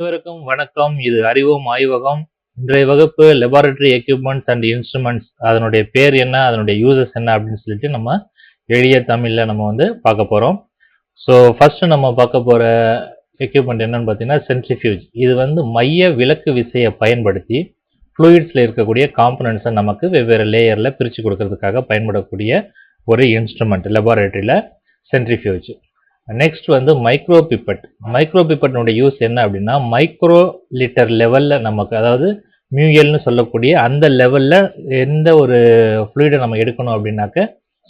அனைவருக்கும் வணக்கம். இது அறிவோம் ஆய்வகம். இன்றைய வகுப்பு லெபார்டரி எக்யூப்மெண்ட்ஸ் அண்ட் இன்ஸ்ட்ருமெண்ட்ஸ் அதனுடைய பேர் என்ன? அதனுடைய யூசஸ் என்ன? அப்படின்னு சொல்லிட்டு நம்ம எளிய தமிழில் நம்ம வந்து பார்க்க போகிறோம் ஸோ ஃபர்ஸ்ட் நம்ம பார்க்க போகிற எக்யூப்மெண்ட் என்னன்னு பார்த்தீங்கன்னா சென்ட்ரிஃபியூஜ் இது வந்து மைய விலக்கு விசையை பயன்படுத்தி ஃப்ளூயிட்ஸில் இருக்கக்கூடிய காம்பனன்ட்ஸை நமக்கு வெவ்வேறு லேயரில் பிரித்து கொடுக்கறதுக்காக பயன்படக்கூடிய ஒரு இன்ஸ்ட்ருமெண்ட் லெபார்டரியில் சென்ட்ரிஃபியூஜ் நெக்ஸ்ட் வந்து மைக்ரோ பிப்பட் மைக்ரோ பிப்பட்னுடைய யூஸ் என்ன அப்படின்னா மைக்ரோ லிட்டர் லெவலில் நமக்கு அதாவது மியூஎல்னு சொல்லக்கூடிய அந்த லெவலில் எந்த ஒரு ஃப்ளூயிடை நம்ம எடுக்கணும் அப்படின்னாக்க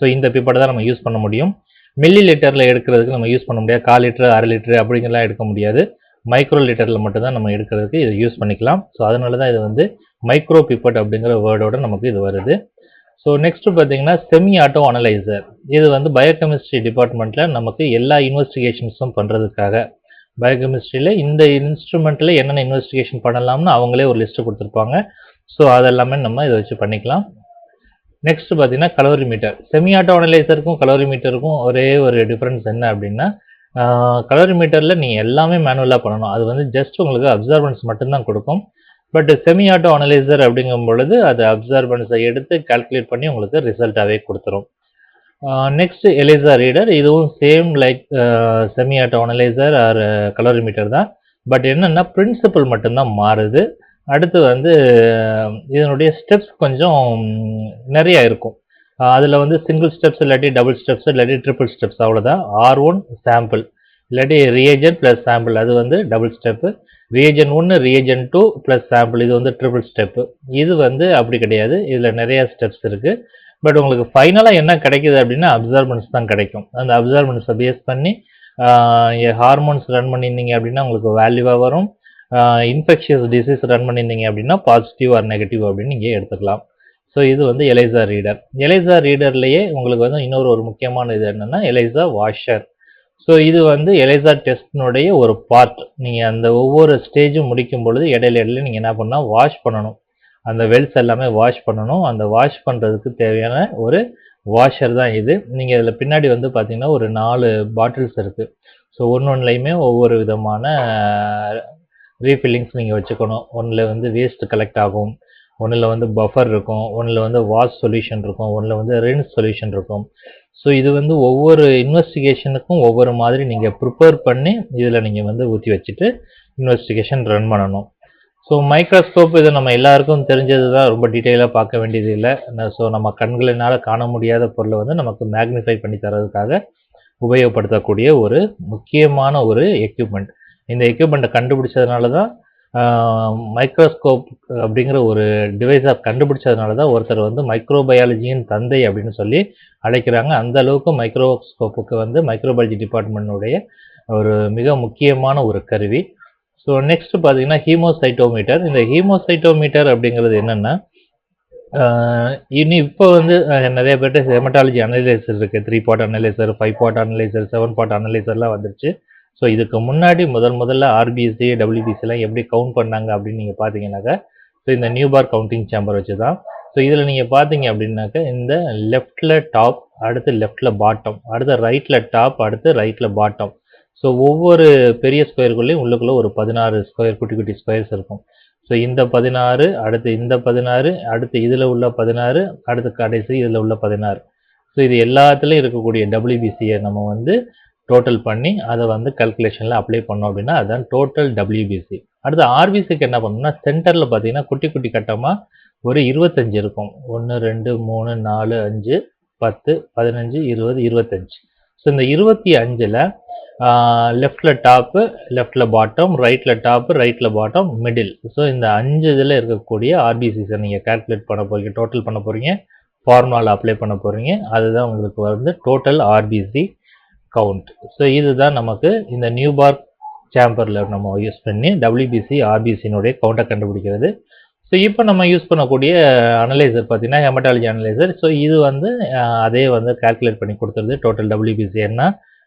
ஸோ இந்த பிப்பட்டை தான் நம்ம யூஸ் பண்ண முடியும். மில்லி லிட்டரில் எடுக்கிறதுக்கு நம்ம யூஸ் பண்ண முடியாது. கால் லிட்டர் அரை லிட்டர் அப்படிங்கலாம் எடுக்க முடியாது. மைக்ரோ லிட்டரில் மட்டும்தான் நம்ம எடுக்கிறதுக்கு இதை யூஸ் பண்ணிக்கலாம். ஸோ அதனால தான் இது வந்து மைக்ரோ பிப்பட் அப்படிங்கிற வேர்டோட நமக்கு இது வருது. ஸோ நெக்ஸ்ட் பார்த்தீங்கன்னா செமி ஆட்டோ அனலைசர் இது வந்து பயோகெமிஸ்ட்ரி டிபார்ட்மெண்ட்டில் நமக்கு எல்லா இன்வெஸ்டிகேஷன்ஸும் பண்ணுறதுக்காக பயோகெமிஸ்ட்ரியில் இந்த இன்ஸ்ட்ருமெண்ட்டில் என்னென்ன இன்வெஸ்டிகேஷன் பண்ணலாம்னு அவங்களே ஒரு லிஸ்ட்டு கொடுத்துருப்பாங்க. ஸோ அதெல்லாமே நம்ம இதை வச்சு பண்ணிக்கலாம். நெக்ஸ்ட் பார்த்தீங்கன்னா கலோரிமீட்டர் செமி ஆட்டோ அனலைசருக்கும் கலோரிமீட்டருக்கும் ஒரே ஒரு டிஃப்ரென்ஸ் என்ன அப்படின்னா கலோரிமீட்டரில் நீங்கள் எல்லாமே மேனுவலாக பண்ணணும். அது வந்து ஜஸ்ட் உங்களுக்கு அப்சர்வன்ஸ் மட்டும்தான் கொடுக்கும். பட் செமி ஆட்டோ அனலைசர் அப்படிங்கும் பொழுது அது அப்சர்வன்ஸை எடுத்து கால்குலேட் பண்ணி உங்களுக்கு ரிசல்ட்டாகவே கொடுத்துரும். நெக்ஸ்ட் எலிசா ரீடர் இதுவும் same like semi auto analyser or colorimeter தான். பட் என்னென்னா பிரின்சிபல் மட்டும்தான் மாறுது. அடுத்து வந்து uh, இதனுடைய ஸ்டெப்ஸ் கொஞ்சம் நிறையா இருக்கும். Uh, அதில் வந்து சிங்கிள் ஸ்டெப்ஸ் இல்லாட்டி டபுள் ஸ்டெப்ஸ் இல்லாட்டி ட்ரிபிள் ஸ்டெப்ஸ் அவ்வளோதான் ஆர் ஒன் சாம்பிள் இல்லாட்டி ரியேஜன் ப்ளஸ் சாம்பிள் அது வந்து டபுள் ஸ்டெப்பு ரியேஜன் ஒன்று ரியேஜன் டூ ப்ளஸ் சாம்பிள் இது வந்து ட்ரிபிள் ஸ்டெப்பு இது வந்து அப்படி கிடையாது. இதில் நிறையா ஸ்டெப்ஸ் இருக்குது பட் உங்களுக்கு ஃபைனலாக என்ன கிடைக்குது அப்படின்னா அப்சர்வன்ஸ் தான் கிடைக்கும். அந்த அப்சர்வன்ஸை பேஸ் பண்ணி ஹார்மோன்ஸ் ரன் பண்ணியிருந்தீங்க அப்படின்னா உங்களுக்கு வேல்யூவாக வரும். இன்ஃபெக்ஷியஸ் டிசீஸ் ரன் பண்ணியிருந்தீங்க அப்படின்னா பாசிட்டிவ் ஆர் நெகட்டிவ் அப்படின்னு நீங்கள் எடுத்துக்கலாம். ஸோ இது வந்து எலைசா ரீடர் எலைசா ரீடர்லேயே உங்களுக்கு வந்து இன்னொரு ஒரு முக்கியமான இது என்னென்னா எலைசா வாஷர் ஸோ இது வந்து எலைசா டெஸ்ட்னுடைய ஒரு பார்ட் நீங்கள் அந்த ஒவ்வொரு ஸ்டேஜும் முடிக்கும் பொழுது இடையில இடையில நீங்கள் என்ன பண்ணால் வாஷ் பண்ணணும். அந்த வெல்ஸ் எல்லாமே வாஷ் பண்ணணும். அந்த வாஷ் பண்ணுறதுக்கு தேவையான ஒரு வாஷர் தான் இது. நீங்கள் இதில் பின்னாடி வந்து பார்த்தீங்கன்னா ஒரு நாலு பாட்டில்ஸ் இருக்குது ஸோ ஒன்று ஒன்றுலையுமே ஒவ்வொரு விதமான ரீஃபில்லிங்ஸ் நீங்கள் வச்சுக்கணும். ஒன்றில் வந்து வேஸ்ட் கலெக்ட் ஆகும். ஒன்றில் வந்து பஃபர் இருக்கும். ஒன்றில் வந்து வாஷ் சொல்யூஷன் இருக்கும். ஒன்றில் வந்து ரின்ஸ் சொல்யூஷன் இருக்கும். ஸோ இது வந்து ஒவ்வொரு இன்வெஸ்டிகேஷனுக்கும் ஒவ்வொரு மாதிரி நீங்கள் ப்ரிப்பேர் பண்ணி இதில் நீங்கள் வந்து ஊற்றி வச்சுட்டு இன்வெஸ்டிகேஷன் ரன் பண்ணணும். ஸோ மைக்ரோஸ்கோப் இது நம்ம எல்லாருக்கும் தெரிஞ்சது தான். ரொம்ப டீட்டெயிலாக பார்க்க வேண்டியது இல்லை. ஸோ நம்ம கண்களினால் காண முடியாத பொருளை வந்து நமக்கு மேக்னிஃபை பண்ணி தரதுக்காக உபயோகப்படுத்தக்கூடிய ஒரு முக்கியமான ஒரு எக்யூப்மெண்ட் இந்த எக்யூப்மெண்ட்டை கண்டுபிடிச்சதுனால தான் மைக்ரோஸ்கோப் அப்படிங்கிற ஒரு டிவைஸை கண்டுபிடிச்சதுனால தான் ஒருத்தர் வந்து மைக்ரோபயாலஜியின் தந்தை அப்படின்னு சொல்லி அழைக்கிறாங்க. அந்த அளவுக்கு மைக்ரோஸ்கோப்புக்கு வந்து மைக்ரோபயாலஜி டிபார்ட்மெண்ட்டுடைய ஒரு மிக முக்கியமான ஒரு கருவி. ஸோ நெக்ஸ்ட் பார்த்தீங்கன்னா ஹீமோசைட்டோமீட்டர். இந்த ஹீமோசைட்டோமீட்டர் அப்படிங்கிறது என்னென்னா இனி இப்போ வந்து நிறைய பேர்ட்ட ஹெமட்டாலஜி அனலைசர் இருக்குது three part analyser five part analyser seven part அனலைசர்லாம் வந்துருச்சு. ஸோ இதுக்கு முன்னாடி முதல் முதல்ல ஆர்பிஎஸ்சி டபிள்யூபிசிலாம் எப்படி கவுண்ட் பண்ணாங்க அப்படின்னு நீங்கள் பார்த்தீங்கன்னாக்கா ஸோ இந்த நியூ பார் கவுண்டிங் சேம்பர் வச்சு தான் ஸோ இதில் நீங்கள் பார்த்தீங்க அப்படின்னாக்கா இந்த லெஃப்டில் டாப் அடுத்து லெஃப்டில் பாட்டம் அடுத்து ரைட்டில் டாப் அடுத்து ரைட்டில் பாட்டம் ஸோ ஒவ்வொரு பெரிய ஸ்கொயருக்குள்ளேயும் உள்ளுக்குள்ளே ஒரு பதினாறு ஸ்கொயர் குட்டி குட்டி ஸ்கொயர்ஸ் இருக்கும். ஸோ இந்த பதினாறு அடுத்து இந்த பதினாறு அடுத்து இதில் உள்ள பதினாறு அடுத்து கடைசி இதில் உள்ள பதினாறு. ஸோ இது எல்லாத்துலேயும் இருக்கக்கூடிய டபிள்யூபிசியை நம்ம வந்து டோட்டல் பண்ணி அதை வந்து கல்குலேஷனில் அப்ளை பண்ணோம் அப்படின்னா அதுதான் டோட்டல் டபிள்யூபிசி அடுத்து ஆர்பிசிக்கு என்ன பண்ணணும்னா சென்டரில் பார்த்தீங்கன்னா குட்டி குட்டி கட்டமாக ஒரு இருபத்தஞ்சு இருக்கும். ஒன்று ரெண்டு மூணு நாலு அஞ்சு பத்து பதினஞ்சு இருபது இருபத்தஞ்சு. ஸோ இந்த இருபத்தி அஞ்சில் லெஃப்டில் டாப்பு லெஃப்டில் பாட்டம் ரைட்டில் டாப்பு ரைட்டில் பாட்டம் மிடில் ஸோ இந்த அஞ்சு இதில் இருக்கக்கூடிய ஆர்பிசிஸை நீங்கள் கால்குலேட் பண்ண போகிறீங்க டோட்டல் பண்ண போகிறீங்க ஃபார்முலாவில் அப்ளை பண்ண போகிறீங்க அதுதான் உங்களுக்கு வந்து டோட்டல் ஆர்பிசி கவுண்ட் ஸோ இதுதான் நமக்கு இந்த நியூ பார்க் சேம்பரில் நம்ம யூஸ் பண்ணி டபிள்யூபிசி ஆர்பிசினுடைய கவுண்டை கண்டுபிடிக்கிறது. ஸோ இப்போ நம்ம யூஸ் பண்ணக்கூடிய அனலைசர் பார்த்தீங்கன்னா ஹெமட்டாலஜி அனலைசர் ஸோ இது வந்து அதே வந்து கால்குலேட் பண்ணி கொடுத்துருது டோட்டல் டபிள்யூபிசி என்ன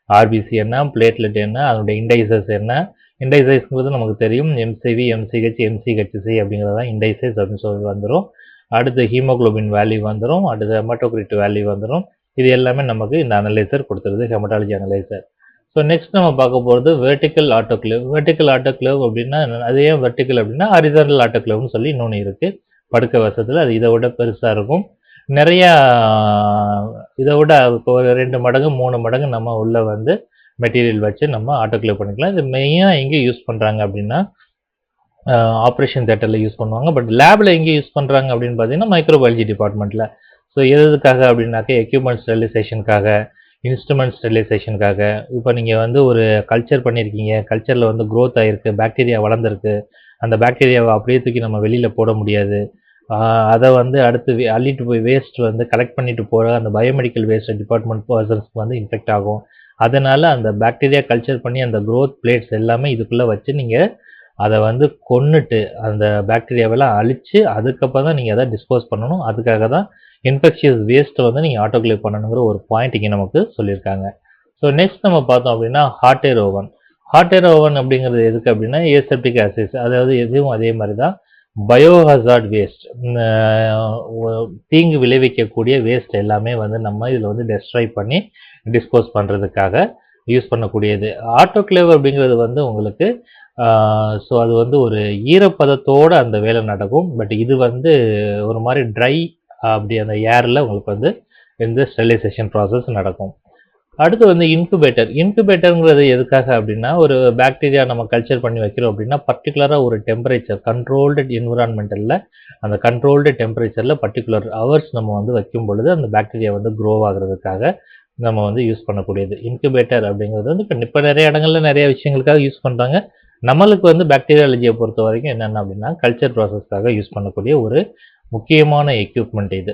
ஆர்பிசி என்ன பிளேட்லெட் என்ன அதனுடைய இண்டைசஸ் என்ன. இண்டைசைஸ்ங்கிறது நமக்கு தெரியும். எம்சிவி எம்சிஹெச் எம்சிஹெச்சி அப்படிங்கிறது தான் இண்டைசைஸ் அப்படின்னு சொல்லி வந்துடும் அடுத்து ஹீமோக்ளோபின் வேல்யூ வந்துடும் அடுத்து ஹெமட்டோக்ரிட் வேல்யூ வந்துடும் இது எல்லாமே நமக்கு இந்த அனலைசர் கொடுத்துருது ஹெமட்டாலஜி அனலைசர் ஸோ நெக்ஸ்ட் நம்ம பார்க்க போகிறது வெர்டிக்கல் ஆட்டோக்ளேவ் வெர்டிக்கல் ஆட்டோக்ளேவ் அப்படின்னா என்ன? அது ஏன் வெர்டிக்கல் அப்படின்னா ஹரிசாண்டல் ஆட்டோக்ளேவ்னு சொல்லி இன்னொன்று இருக்குது படுக்க வசத்தில் அது இதை விட பெருசாக இருக்கும். நிறையா இதை விட இப்போ ஒரு ரெண்டு மடங்கு மூணு மடங்கு நம்ம உள்ளே வந்து மெட்டீரியல் வச்சு நம்ம ஆட்டோக்ளேவ் பண்ணிக்கலாம். இது மெயினாக எங்கே யூஸ் பண்ணுறாங்க அப்படின்னா ஆப்ரேஷன் தேட்டரில் யூஸ் பண்ணுவாங்க. பட் லேபில் எங்கே யூஸ் பண்ணுறாங்க அப்படின்னு பார்த்தீங்கன்னா மைக்ரோபயாலஜி டிபார்ட்மெண்ட்டில் ஸோ எதுக்காக அப்படின்னாக்க எக்யூப்மெண்ட் ஸ்டெரிலைசேஷனுக்காக இன்ஸ்ட்ருமெண்ட் ஸ்டெரிலைசேஷனுக்காக இப்போ நீங்கள் வந்து ஒரு கல்ச்சர் பண்ணியிருக்கீங்க கல்ச்சரில் வந்து க்ரோத் ஆகிருக்கு பாக்டீரியா வளர்ந்துருக்கு. அந்த பாக்டீரியாவை அப்படியே தூக்கி நம்ம வெளியில் போட முடியாது. அதை வந்து அடுத்து அள்ளிட்டு போய் வேஸ்ட் வந்து கலெக்ட் பண்ணிட்டு போகிற அந்த பயோமெடிக்கல் வேஸ்ட் டிபார்ட்மெண்ட் பர்சன்ஸ்க்கு வந்து இன்ஃபெக்ட் ஆகும். அதனால் அந்த பாக்டீரியா கல்ச்சர் பண்ணி அந்த க்ரோத் பிளேட்ஸ் எல்லாமே இதுக்குள்ளே வச்சு நீங்கள் அதை வந்து கொன்னுட்டு அந்த பாக்டீரியாவெல்லாம் அழித்து அதுக்கப்புறம் தான் நீங்கள் அதை டிஸ்போஸ் பண்ணணும். அதுக்காக தான் இன்ஃபெக்ஷியஸ் வேஸ்ட்டை வந்து நீங்கள் ஆட்டோக்ளேவ் பண்ணணுங்கிற ஒரு பாயிண்ட் இங்கே நமக்கு சொல்லியிருக்காங்க. ஸோ நெக்ஸ்ட் நம்ம பார்த்தோம் அப்படின்னா hot air oven hot air oven அப்படிங்கிறது எதுக்கு அப்படின்னா ஏசெப்டிக் ஆசிஸ் அதாவது எதுவும் அதே மாதிரி தான் பயோஹசார்ட் வேஸ்ட் தீங்கு விளைவிக்கக்கூடிய வேஸ்ட் எல்லாமே வந்து நம்ம இதில் வந்து டெஸ்ட்ராய் பண்ணி டிஸ்போஸ் பண்ணுறதுக்காக யூஸ் பண்ணக்கூடியது. ஆட்டோக்ளேவ் அப்படிங்கிறது வந்து உங்களுக்கு ஸோ அது வந்து ஒரு ஈரப்பதத்தோட அந்த வேலை நடக்கும். பட் இது வந்து ஒரு மாதிரி ட்ரை அப்படி அந்த ஏரில் உங்களுக்கு வந்து இந்த ஸ்டெரிலைசேஷன் ப்ராசஸ் நடக்கும். அடுத்து வந்து இன்குபேட்டர் இன்குபேட்டருங்கிறது எதுக்காக அப்படின்னா ஒரு பாக்டீரியா நம்ம கல்ச்சர் பண்ணி வைக்கிறோம் அப்படின்னா பர்டிகுலராக ஒரு டெம்பரேச்சர் கண்ட்ரோல்டு என்விரான்மெண்டலில் அந்த கண்ட்ரோல்டு டெம்பரேச்சரில் பர்டிகுலர் ஹவர்ஸ் நம்ம வந்து வைக்கும் பொழுது அந்த பாக்டீரியா வந்து க்ரோ ஆகுறதுக்காக நம்ம வந்து யூஸ் பண்ணக்கூடியது. இன்குபேட்டர் அப்படிங்கிறது வந்து இப்போ இப்போ நிறைய இடங்களில் நிறைய விஷயங்களுக்காக யூஸ் பண்ணுறாங்க நம்மளுக்கு வந்து பாக்டீரியாலஜியை பொறுத்த வரைக்கும் என்னென்ன அப்படின்னா கல்ச்சர் ப்ராசஸ்க்காக யூஸ் பண்ணக்கூடிய ஒரு முக்கியமான எக்யூப்மெண்ட் இது.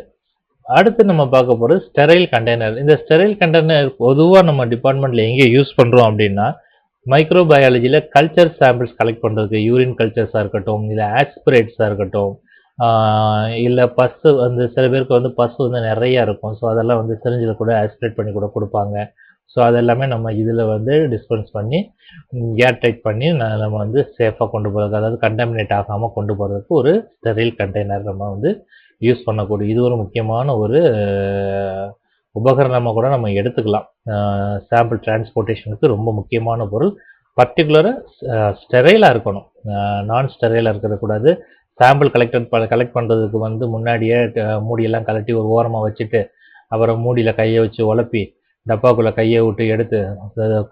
அடுத்து நம்ம பார்க்க போகிறது ஸ்டெரைல் கண்டெய்னர் இந்த ஸ்டெரைல் கண்டெய்னர் பொதுவாக நம்ம டிபார்ட்மெண்ட்டில் எங்கே யூஸ் பண்ணுறோம் அப்படின்னா மைக்ரோபயாலஜியில் கல்ச்சர் சாம்பிள்ஸ் கலெக்ட் பண்ணுறதுக்கு யூரின் கல்ச்சர்ஸாக இருக்கட்டும் இல்லை ஆஸ்பிரேட்ஸாக இருக்கட்டும் இல்லை பஸ்ஸு வந்து சில பேருக்கு வந்து பஸ் வந்து நிறையா இருக்கும். ஸோ அதெல்லாம் வந்து சிரிஞ்சில் கூட ஆஸ்பிரேட் பண்ணி கூட கொடுப்பாங்க. ஸோ அதெல்லாமே நம்ம இதில் வந்து டிஸ்பென்ஸ் பண்ணி ஏர் டைட் பண்ணி நம்ம வந்து சேஃபாக கொண்டு போகிறதுக்கு அதாவது கண்டாமினேட் ஆகாமல் கொண்டு போகிறதுக்கு ஒரு ஸ்டெரைல் கண்டெய்னர் நம்ம வந்து யூஸ் பண்ணக்கூடிய இது ஒரு முக்கியமான ஒரு உபகரணமாக கூட நம்ம எடுத்துக்கலாம். சாம்பிள் டிரான்ஸ்போர்ட்டேஷனுக்கு ரொம்ப முக்கியமான பொருள். பர்டிகுலராக ஸ்டெரைலாக இருக்கணும். நான் ஸ்டெரைலாக இருக்கக்கூடாது சாம்பிள் கலெக்டட் கலெக்ட் பண்ணுறதுக்கு வந்து முன்னாடியே மூடியெல்லாம் கலட்டி ஒரு ஓரமாக வச்சுட்டு அப்புறம் மூடியில் கையை வச்சு உழப்பி டப்பாக்குள்ளே கையை விட்டு எடுத்து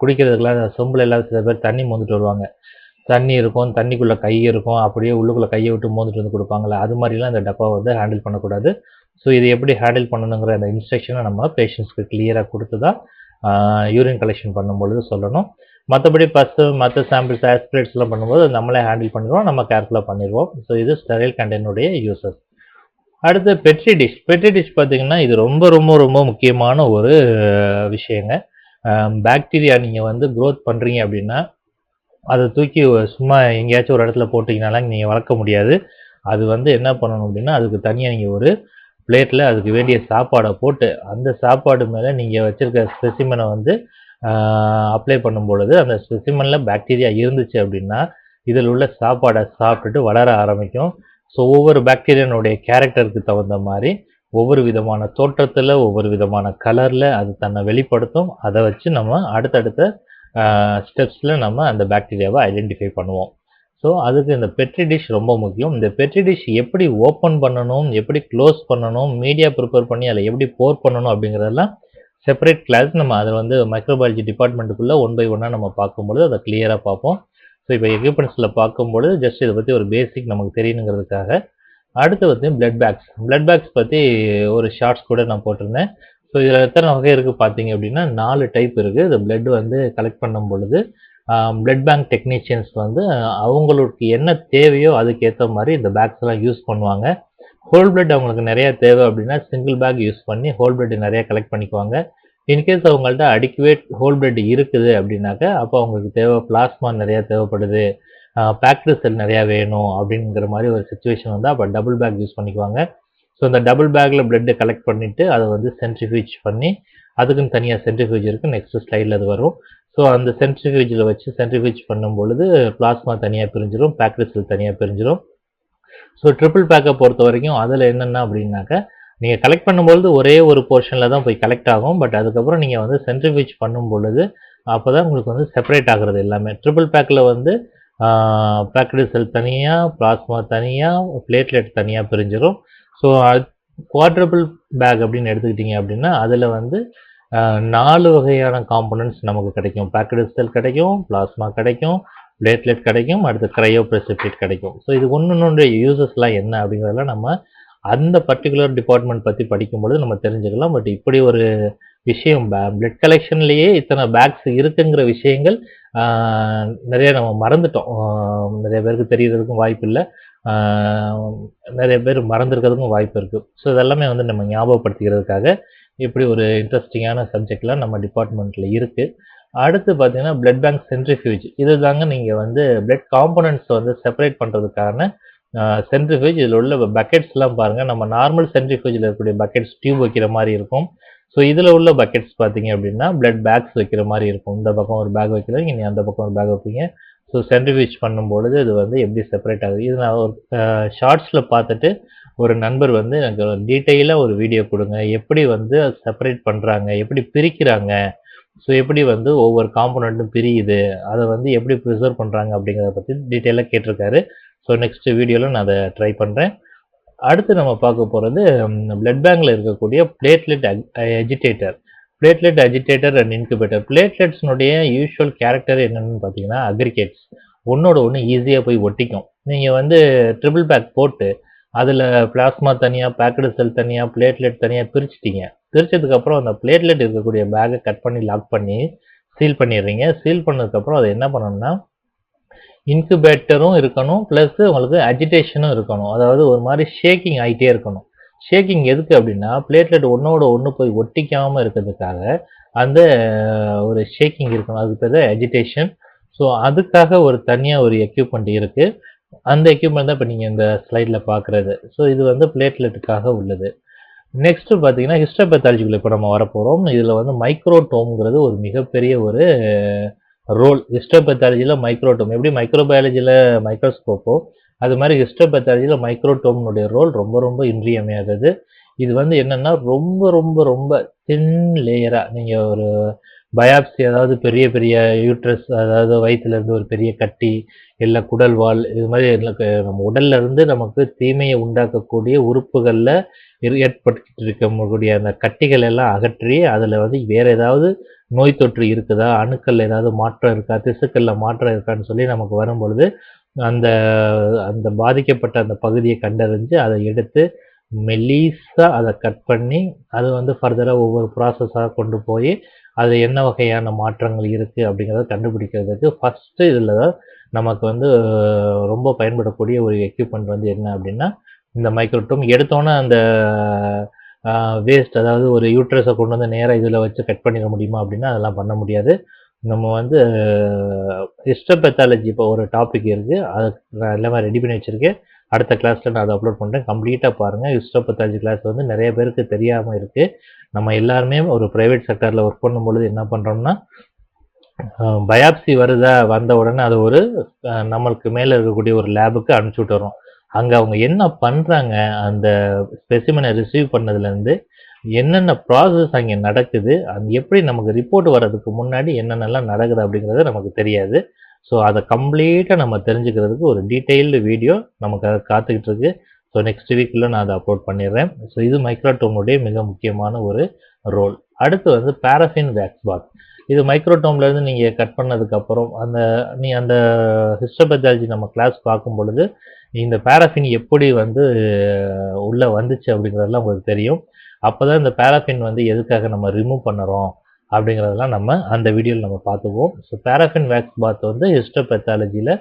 குடிக்கிறதுக்குலாம் குடிக்கிறதுக்கெல்லாம் சொம்பில் இல்லாத சில பேர் தண்ணி மோந்துட்டு வருவாங்க. தண்ணி இருக்கும் தண்ணிக்குள்ளே கை இருக்கும் அப்படியே உள்ளுக்குள்ளே கையை விட்டு மோந்துட்டு வந்து கொடுப்பாங்களே அது மாதிரிலாம் இந்த டப்பாவை வந்து ஹேண்டில் பண்ணக்கூடாது. ஸோ இது எப்படி ஹேண்டில் பண்ணணுங்கிற அந்த இன்ஸ்ட்ரக்ஷனை நம்ம பேஷண்ட்ஸ்க்கு கிளியராக கொடுத்து தான் யூரின் கலெக்ஷன் பண்ணும்பொழுது சொல்லணும். மற்றபடி பஸ்ஸு மற்ற சாம்பிள்ஸ் ஆஸ்பிரேட்ஸ்லாம் பண்ணும்போது நம்மளே ஹேண்டில் பண்ணிடுவோம் நம்ம கேர்ஃபுல்லாக பண்ணிடுவோம். ஸோ இது ஸ்டெரைல் கண்டெய்னுடைய யூசஸ் அடுத்து பெட்ரி டிஷ் பெட்ரி டிஷ் பார்த்தீங்கன்னா இது ரொம்ப ரொம்ப ரொம்ப முக்கியமான ஒரு விஷயங்க. பாக்டீரியா நீங்கள் வந்து க்ரோத் பண்ணுறீங்க அப்படின்னா அதை தூக்கி சும்மா எங்கேயாச்சும் ஒரு இடத்துல போட்டிங்கனாலாம் நீங்கள் வளர்க்க முடியாது. அது வந்து என்ன பண்ணணும் அப்படின்னா அதுக்கு தனியாக நீங்கள் ஒரு பிளேட்டில் அதுக்கு வேண்டிய சாப்பாடை போட்டு அந்த சாப்பாடு மேலே நீங்கள் வச்சுருக்க ஸ்பெசிமனை வந்து அப்ளை பண்ணும் பொழுது அந்த ஸ்பெசிமனில் பாக்டீரியா இருந்துச்சு அப்படின்னா இதில் உள்ள சாப்பாடை சாப்பிட்டுட்டு வளர ஆரம்பிக்கும். ஸோ ஒவ்வொரு பாக்டீரியனுடைய கேரக்டருக்கு தகுந்த மாதிரி ஒவ்வொரு விதமான தோற்றத்தில் ஒவ்வொரு விதமான கலரில் அது தன்னை வெளிப்படுத்தும். அதை வச்சு நம்ம அடுத்தடுத்த ஸ்டெப்ஸில் நம்ம அந்த பாக்டீரியாவை ஐடென்டிஃபை பண்ணுவோம். ஸோ அதுக்கு இந்த பெட்ரி டிஷ் ரொம்ப முக்கியம். இந்த பெட்ரி டிஷ் எப்படி ஓப்பன் பண்ணணும் எப்படி க்ளோஸ் பண்ணணும் மீடியா ப்ரிப்பேர் பண்ணி அதில் எப்படி போர் பண்ணணும் அப்படிங்கிறதெல்லாம் செப்பரேட் கிளாஸ் நம்ம அதை வந்து மைக்ரோபயாலஜி டிபார்ட்மெண்ட்டுக்குள்ளே ஒன் பை ஒன்னாக நம்ம பார்க்கும்பொழுது அதை கிளியராக பார்ப்போம். ஸோ இப்போ எக்யூப்மெண்ட்ஸில் பார்க்கும்பொழுது ஜஸ்ட் இதை பற்றி ஒரு பேசிக் நமக்கு தெரியணுங்கிறதுக்காக அடுத்து வந்து பிளட் பேக்ஸ் பிளட் பேக்ஸ் பற்றி ஒரு ஷார்ட்ஸ் கூட நான் போட்டிருந்தேன். ஸோ இதில் எத்தனை வகை இருக்குது பார்த்தீங்க அப்படின்னா நாலு டைப் இருக்குது இந்த பிளட் வந்து கலெக்ட் பண்ணும் பொழுது பிளட் பேங்க் டெக்னீஷியன்ஸ் வந்து அவங்களுக்கு என்ன தேவையோ அதுக்கேற்ற மாதிரி இந்த பேக்ஸ் எல்லாம் யூஸ் பண்ணுவாங்க. ஹோல் பிளட் அவங்களுக்கு நிறையா தேவை அப்படின்னா சிங்கிள் பேக் யூஸ் பண்ணி ஹோல் பிளட் நிறையா கலெக்ட் பண்ணிக்குவாங்க. இன்கேஸ் அவங்கள்ட்ட அடிக்குவேட் ஹோல் பிளட் இருக்குது அப்படின்னாக்க அப்போ அவங்களுக்கு தேவை பிளாஸ்மா நிறையா தேவைப்படுது. பேக்டு செல் நிறையா வேணும் அப்படிங்கிற மாதிரி ஒரு சுச்சுவேஷன் வந்து அப்போ டபுள் பேக் யூஸ் பண்ணிக்குவாங்க. ஸோ இந்த டபுள் பேக்கில் பிளட்டை கலெக்ட் பண்ணிவிட்டு அதை வந்து சென்ட்ரிஃபியூஜ் பண்ணி அதுக்குன்னு தனியாக சென்ட்ரிஃபியூஜ் இருக்குது நெக்ஸ்ட் ஸ்லைடில் அது வரும். ஸோ அந்த சென்ட்ரிஃபியூஜில் வச்சு சென்ட்ரிஃபியூஜ் பண்ணும் பொழுது பிளாஸ்மா தனியாக பிரிஞ்சிடும் பேக்டு செல் தனியாக பிரிஞ்சிடும் ஸோ ட்ரிபிள் பேக்கை பொறுத்த வரைக்கும் அதில் என்னென்ன அப்படின்னாக்க நீங்கள் கலெக்ட் பண்ணும்பொழுது ஒரே ஒரு போர்ஷனில் தான் போய் கலெக்ட் ஆகும். பட் அதுக்கப்புறம் நீங்கள் வந்து சென்ட்ரிஃபியூஜ் பண்ணும் பொழுது அப்போ தான் உங்களுக்கு வந்து செப்பரேட் ஆகிறது எல்லாமே. ட்ரிபிள் பேக்கில் வந்து பேக்கடு செல் தனியாக பிளாஸ்மா தனியாக பிளேட்லெட் தனியாக பிரிஞ்சிடும் ஸோ குவாட்ரபிள் பேக் அப்படின்னு எடுத்துக்கிட்டிங்க அப்படின்னா அதில் வந்து நாலு வகையான காம்பனன்ட்ஸ் நமக்கு கிடைக்கும். பேக்கடு செல் கிடைக்கும் பிளாஸ்மா கிடைக்கும் பிளேட்லெட் கிடைக்கும் அடுத்து க்ரையோ ப்ரெசிபிட் கிடைக்கும். ஸோ இது ஒன்று யூசஸ்லாம் என்ன அப்படிங்கிறதெல்லாம் நம்ம அந்த பர்டிகுலர் டிபார்ட்மெண்ட் பற்றி படிக்கும்பொழுது நம்ம தெரிஞ்சுக்கலாம். பட் இப்படி ஒரு விஷயம் பிளட் கலெக்ஷன்லேயே இத்தனை பேக்ஸ் இருக்குங்கிற விஷயங்கள் நிறைய நம்ம மறந்துட்டோம். நிறைய பேருக்கு தெரியறதுக்கும் வாய்ப்பு இல்லை. நிறைய பேர் மறந்துருக்கிறதுக்கும் வாய்ப்பு இருக்குது ஸோ இதெல்லாமே வந்து நம்ம ஞாபகப்படுத்திக்கிறதுக்காக இப்படி ஒரு இன்ட்ரெஸ்டிங்கான சப்ஜெக்ட்லாம் நம்ம டிபார்ட்மெண்ட்டில் இருக்குது அடுத்து பார்த்தீங்கன்னா பிளட் பேங்க் சென்ட்ரிஃபியூஜ் இது தாங்க நீங்கள் வந்து பிளட் காம்போனன்ட்ஸை வந்து செப்பரேட் பண்ணுறதுக்கான சென்ட்ரிஃபியூஜ் இதில் உள்ள பக்கெட்ஸ்லாம் பாருங்கள் நம்ம நார்மல் சென்ட்ரிஃபியூஜில் இருக்கக்கூடிய பக்கெட்ஸ் டியூப் வைக்கிற மாதிரி இருக்கும். ஸோ இதில் உள்ள பக்கெட்ஸ் பார்த்தீங்க அப்படின்னா பிளட் பேக்ஸ் வைக்கிற மாதிரி இருக்கும். இந்த பக்கம் ஒரு பேக் வைக்கிறீங்க இனி அந்த பக்கம் ஒரு பேக் வைப்பீங்க. ஸோ சென்ட்ரிஃபியூஜ் பண்ணும்பொழுது இது வந்து எப்படி செப்பரேட் ஆகுது? இது நான் ஒரு ஷார்ட்ஸில் பார்த்துட்டு ஒரு நண்பர் வந்து எனக்கு டீட்டெயிலாக ஒரு வீடியோ கொடுங்க. எப்படி வந்து செப்பரேட் பண்ணுறாங்க எப்படி பிரிக்கிறாங்க? ஸோ எப்படி வந்து ஒவ்வொரு காம்பனண்ட்டும் பிரியுது? அதை வந்து எப்படி ப்ரிசர்வ் பண்ணுறாங்க அப்படிங்கிறத பற்றி டீட்டெயிலாக கேட்டிருக்காரு. ஸோ நெக்ஸ்ட் வீடியோவில் நான் அதை ட்ரை பண்ணுறேன் அடுத்து நம்ம பார்க்க போகிறது பிளட் பேங்கில் இருக்கக்கூடிய platelet agitator platelet agitator and incubator பிளேட்லெட்ஸ்னுடைய usual character என்னென்னு பார்த்தீங்கன்னா அக்ரிகேட்ஸ் ஒன்றோட ஒன்று ஈஸியாக போய் ஒட்டிக்கும். நீங்கள் வந்து ட்ரிபிள் பேக் போட்டு அதில் பிளாஸ்மா தனியாக பேக்கடு செல் தனியாக பிளேட்லெட் தனியாக பிரிச்சிட்டிங்க. பிரிச்சதுக்கப்புறம் அந்த பிளேட்லெட் இருக்கக்கூடிய பேக்கை கட் பண்ணி லாக் பண்ணி சீல் பண்ணிடுறீங்க. சீல் பண்ணதுக்கப்புறம் அதை என்ன பண்ணணும்னா இன்குபேட்டரும் இருக்கணும் ப்ளஸ் உங்களுக்கு அஜிடேஷனும் இருக்கணும். அதாவது ஒரு மாதிரி ஷேக்கிங் ஆகிட்டே இருக்கணும். ஷேக்கிங் எதுக்கு அப்படின்னா பிளேட்லெட் ஒன்றோட ஒன்று போய் ஒட்டிக்காமல் இருக்கிறதுக்காக அந்த ஒரு ஷேக்கிங் இருக்கணும். அதுக்கு பேர் அஜிடேஷன் ஸோ அதுக்காக ஒரு தனியாக ஒரு எக்யூப்மெண்ட் இருக்குது அந்த எக்யூப்மெண்ட் தான் இப்போ நீங்கள் இந்த ஸ்லைடில் பார்க்குறது ஸோ இது வந்து பிளேட்லெட்டுக்காக உள்ளது. நெக்ஸ்ட்டு பார்த்தீங்கன்னா ஹிஸ்டோபேத்தாலஜிக்குள்ள இப்போ நம்ம வரப்போகிறோம் இதில் வந்து மைக்ரோடோம்ங்கிறது ஒரு மிகப்பெரிய ஒரு ரோல் ஹிஸ்டோபெத்தாலஜியில் மைக்ரோடோம் எப்படி மைக்ரோபயாலஜியில் மைக்ரோஸ்கோப்போ அது மாதிரி ஹிஸ்டோபெத்தாலஜியில் மைக்ரோடோம்னுடைய ரோல் ரொம்ப ரொம்ப இன்றியமையாதது. இது வந்து என்னென்னா ரொம்ப ரொம்ப ரொம்ப தின் லேயராக நீங்கள் ஒரு பயாப்சி அதாவது பெரிய பெரிய யூட்ரஸ் அதாவது வயிற்றுலேருந்து ஒரு பெரிய கட்டி இல்லை குடல்வால் இது மாதிரி நம்ம உடல்ல இருந்து நமக்கு தீமையை உண்டாக்கக்கூடிய உறுப்புகளில் ஏற்பட்டு இருக்கக்கூடிய அந்த கட்டிகள் எல்லாம் அகற்றி அதில் வந்து வேற ஏதாவது நோய் தொற்று இருக்குதா அணுக்கள் ஏதாவது மாற்றம் இருக்கா திசுக்களில் மாற்றம் இருக்கான்னு சொல்லி நமக்கு வரும்பொழுது அந்த அந்த பாதிக்கப்பட்ட அந்த பகுதியை கண்டறிஞ்சு அதை எடுத்து மெலீஸா அதை கட் பண்ணி அது வந்து ஃபர்தராக ஒவ்வொரு ப்ராசஸாக கொண்டு போய் அது என்ன வகையான மாற்றங்கள் இருக்குது அப்படிங்கிறத கண்டுபிடிக்கிறதுக்கு ஃபஸ்ட்டு இதில் தான் நமக்கு வந்து ரொம்ப பயன்படக்கூடிய ஒரு எக்யூப்மெண்ட் வந்து என்ன அப்படின்னா இந்த மைக்ரோட்டோம் எடுத்தோன்னே அந்த வேஸ்ட் அதாவது ஒரு யூட்ரஸை கொண்டு வந்து நேராக இதில் வச்சு கட் பண்ணிட முடியுமா அப்படின்னா அதெல்லாம் பண்ண முடியாது. நம்ம வந்து ஹிஸ்டபெத்தாலஜி இப்போ ஒரு டாபிக் இருக்குது அது நான் எல்லாமே ரெடி பண்ணி வச்சுருக்கேன். அடுத்த கிளாஸில் நான் அதை அப்லோட் பண்ணுறேன் கம்ப்ளீட்டாக பாருங்கள் ஹிஸ்டோபெத்தாலஜி கிளாஸ் வந்து நிறைய பேருக்கு தெரியாமல் இருக்குது நம்ம எல்லாருமே ஒரு ப்ரைவேட் செக்டரில் ஒர்க் பண்ணும்பொழுது என்ன பண்ணுறோம்னா பயாப்சி வருதா வந்த உடனே அது ஒரு நம்மளுக்கு மேலே இருக்கக்கூடிய ஒரு லேபுக்கு அனுப்பிச்சி விட்டுறோம். அங்கே அவங்க என்ன பண்ணுறாங்க அந்த ஸ்பெசிமனை ரிசீவ் பண்ணதுலேருந்து என்னென்ன ப்ராசஸ் அங்கே நடக்குது அது எப்படி நமக்கு ரிப்போர்ட் வர்றதுக்கு முன்னாடி என்னென்னலாம் நடக்குது அப்படிங்கிறது நமக்கு தெரியாது. ஸோ அதை கம்ப்ளீட்டாக நம்ம தெரிஞ்சுக்கிறதுக்கு ஒரு டீட்டெயில்டு வீடியோ நமக்கு அதை காத்துக்கிட்டு இருக்கு. ஸோ நெக்ஸ்ட் வீக்கில் நான் அதை அப்லோட் பண்ணிடுறேன். ஸோ இது மைக்ரோடோமுடைய மிக முக்கியமான ஒரு ரோல் அடுத்து வந்து பேரஃபின் வேக்ஸ் பாத் இது மைக்ரோடோம்லேருந்து நீங்கள் கட் பண்ணதுக்கப்புறம் அந்த நீ அந்த ஹிஸ்டோபெத்தாலஜி நம்ம கிளாஸ் பார்க்கும் பொழுது இந்த பேரஃபின் எப்படி வந்து உள்ளே வந்துச்சு அப்படிங்கிறதெல்லாம் உங்களுக்கு தெரியும். அப்போ தான் இந்த பாரஃபின் வந்து எதுக்காக நம்ம ரிமூவ் பண்ணுறோம்? அப்படிங்கிறதெல்லாம் நம்ம அந்த வீடியோவில் நம்ம பார்த்துக்குவோம். ஸோ பேராஃபின் வேக்ஸ் பாத் வந்து ஹிஸ்டோபெத்தாலஜியில்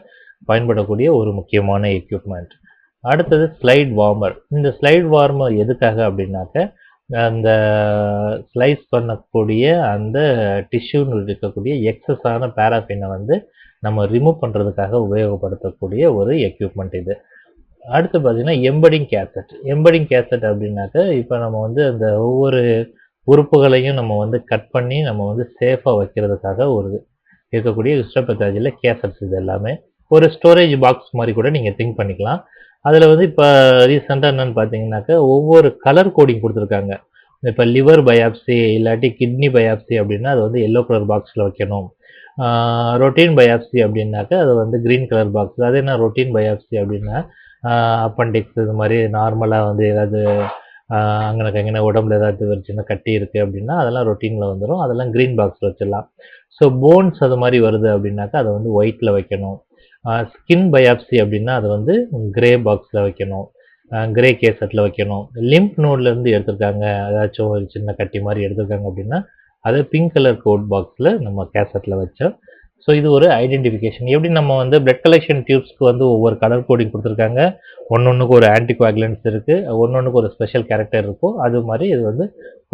பயன்படக்கூடிய ஒரு முக்கியமான எக்யூப்மெண்ட் அடுத்தது ஸ்லைட் வார்மர் இந்த ஸ்லைட் வார்மர் எதுக்காக அப்படின்னாக்க அந்த ஸ்லைஸ் பண்ணக்கூடிய அந்த டிஷ்யூன்னு இருக்கக்கூடிய எக்ஸஸான பேராஃபினை வந்து நம்ம ரிமூவ் பண்ணுறதுக்காக உபயோகப்படுத்தக்கூடிய ஒரு எக்யூப்மெண்ட் இது. அடுத்து பார்த்தீங்கன்னா எம்படிங் கேசட் எம்படிங் கேசட் அப்படின்னாக்க இப்போ நம்ம வந்து அந்த ஒவ்வொரு உறுப்புகளையும் நம்ம வந்து கட் பண்ணி நம்ம வந்து சேஃபாக வைக்கிறதுக்காக ஒரு இருக்கக்கூடிய ஹிஸ்டோபெத்தாலஜியில் கேசட்ஸ் இது எல்லாமே. ஒரு ஸ்டோரேஜ் பாக்ஸ் மாதிரி கூட நீங்கள் திங்க் பண்ணிக்கலாம். அதில் வந்து இப்போ ரீசெண்டாக என்னென்னு பார்த்தீங்கன்னாக்கா ஒவ்வொரு கலர் கோடிங் கொடுத்துருக்காங்க. இப்போ லிவர் பயாப்சி இல்லாட்டி கிட்னி பயாப்சி அப்படின்னா அது வந்து எல்லோ கலர் பாக்ஸில் வைக்கணும். ரொட்டீன் பயாப்சி அப்படின்னாக்கா அது வந்து க்ரீன் கலர் பாக்ஸ் அது என்ன ரொட்டீன் பயாப்சி அப்படின்னா அப்பண்டிக்ஸ் இது மாதிரி நார்மலாக வந்து ஏதாவது அங்கே எங்கே உடம்புல ஏதாவது ஒரு சின்ன கட்டி இருக்குது அப்படின்னா அதெல்லாம் ரொட்டீனில் வந்துடும் அதெல்லாம் க்ரீன் பாக்ஸில் வச்சிடலாம். ஸோ போன்ஸ் அது மாதிரி வருது அப்படின்னாக்கா அதை வந்து ஒயிட்டில் வைக்கணும். ஸ்கின் பயாப்சி அப்படின்னா அது வந்து கிரே பாக்ஸில் வைக்கணும். கிரே கேசட்டில் வைக்கணும். லிம்ப் நோட்லேருந்து எடுத்திருக்காங்க. ஏதாச்சும் ஒரு சின்ன கட்டி மாதிரி எடுத்திருக்காங்க அப்படின்னா அதை பிங்க் கலர் கோட் பாக்ஸில் நம்ம கேசட்டில் வச்சோம் ஸோ இது ஒரு ஐடென்டிஃபிகேஷன் எப்படி நம்ம வந்து பிளட் கலெக்ஷன் டியூப்ஸ்க்கு வந்து ஒவ்வொரு கலர் கோடிங் கொடுத்துருக்காங்க? ஒன்னொன்றுக்கு ஒரு ஆன்டிகுவாகுலன்ஸ் இருக்குது ஒன்னொன்றுக்கு ஒரு ஸ்பெஷல் கேரக்டர் இருக்கும் அது மாதிரி இது வந்து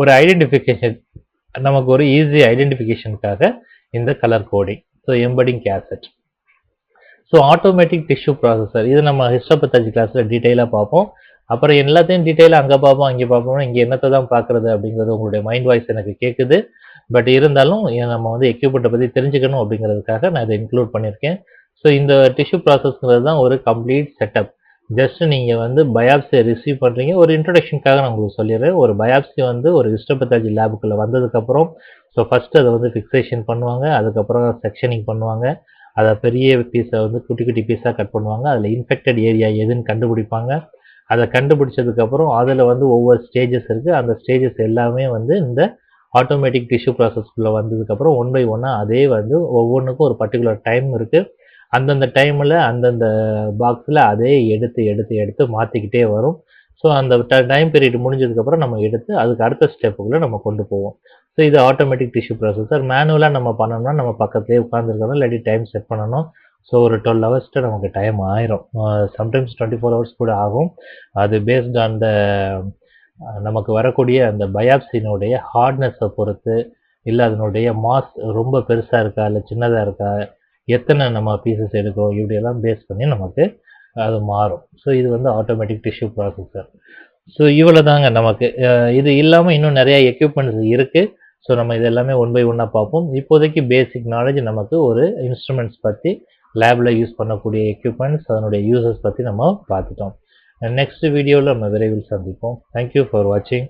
ஒரு ஐடென்டிஃபிகேஷன் நமக்கு ஒரு ஈஸி ஐடென்டிஃபிகேஷனுக்காக இந்த colour coding so embedding cassette so automatic tissue processor இது நம்ம ஹிஸ்டோபத்தாஜி கிளாஸில் டீட்டெயிலாக பார்ப்போம். அப்புறம் எல்லாத்தையும் டீட்டெயிலாக அங்கே பார்ப்போம் அங்கே பார்ப்போம் இங்கே என்னத்தை தான் பார்க்குறது அப்படிங்கிறது உங்களுடைய மைண்ட் வாய்ஸ் எனக்கு கேட்குது பட் இருந்தாலும் நம்ம வந்து எக்யூப்மெண்ட்டை பற்றி தெரிஞ்சுக்கணும் அப்படிங்கிறதுக்காக நான் இதை இன்க்ளூட் பண்ணியிருக்கேன். ஸோ இந்த டிஷ்யூ ப்ராசஸ்ங்கிறது தான் ஒரு கம்ப்ளீட் செட்டப் ஜஸ்ட் நீங்கள் வந்து பயாப்சியை ரிசீவ் பண்ணுறீங்க ஒரு இன்ட்ரடக்ஷனுக்காக நான் உங்களுக்கு சொல்லிடுறேன். ஒரு பயாப்சி வந்து ஒரு ஹிஸ்டோபத்தாஜி லேபுக்குள்ளே வந்ததுக்கப்புறம் ஸோ ஃபஸ்ட்டு அதை வந்து ஃபிக்ஸேஷன் பண்ணுவாங்க. அதுக்கப்புறம் செக்ஷனிங் பண்ணுவாங்க. அதை பெரிய பீஸை வந்து குட்டி குட்டி பீஸாக கட் பண்ணுவாங்க. அதில் இன்ஃபெக்டட் ஏரியா எதுன்னு கண்டுபிடிப்பாங்க. அதை கண்டுபிடிச்சதுக்கப்புறம் அதில் வந்து ஒவ்வொரு ஸ்டேஜஸ் இருக்குது அந்த ஸ்டேஜஸ் எல்லாமே வந்து இந்த ஆட்டோமேட்டிக் டிஷ்யூ ப்ராசஸ்க்குள்ளே வந்ததுக்கப்புறம் ஒன் பை ஒன்னாக அதே வந்து ஒவ்வொன்றுக்கும் ஒரு பர்டிகுலர் டைம் இருக்குது அந்தந்த டைமில் அந்தந்த பாக்ஸில் அதே எடுத்து எடுத்து எடுத்து மாற்றிக்கிட்டே வரும். ஸோ அந்த டைம் பீரியட் முடிஞ்சதுக்கப்புறம் நம்ம எடுத்து அதுக்கு அடுத்த ஸ்டெப்புக்குள்ளே நம்ம கொண்டு போவோம். ஸோ இது ஆட்டோமேட்டிக் டிஷ்யூ ப்ராசஸர் மேனுவலாக நம்ம பண்ணோம்னா நம்ம பக்கத்துலேயே உட்காந்துருக்கணும் இல்லாட்டி டைம் செட் பண்ணணும். ஸோ ஒரு டுவெல் ஹவர்ஸ்ட்டு நமக்கு டைம் ஆயிரும். சம்டைம்ஸ் டுவெண்ட்டி ஃபோர் ஹவர்ஸ் கூட ஆகும். அது பேஸ்ட் ஆன் த நமக்கு வரக்கூடிய அந்த பயாப்சினுடைய ஹார்ட்னஸை பொறுத்து இல்லை அதனுடைய மாஸ் ரொம்ப பெருசாக இருக்கா இல்லை சின்னதாக இருக்கா எத்தனை நம்ம பீசஸ் எடுக்கிறோம் இப்படியெல்லாம் பேஸ் பண்ணி நமக்கு அது மாறும். ஸோ இது வந்து ஆட்டோமேட்டிக் டிஷ்யூ ப்ராசஸர் ஸோ இவ்வளோ தாங்க நமக்கு இது இல்லாமல் இன்னும் நிறைய எக்யூப்மெண்ட்ஸ் இருக்குது ஸோ நம்ம இது எல்லாமே ஒன் பை ஒன்னாக பார்ப்போம். இப்போதைக்கு பேசிக் நாலேஜ் நமக்கு ஒரு இன்ஸ்ட்ருமெண்ட்ஸ் பற்றி லேபில் யூஸ் பண்ணக்கூடிய எக்யூப்மெண்ட்ஸ் அதனுடைய யூசஸ் பற்றி நம்ம பார்த்துட்டோம். நெக்ஸ்ட் வீடியோவில் நம்ம விரைவில் சந்திப்போம். தேங்க்யூ ஃபார் வாட்சிங்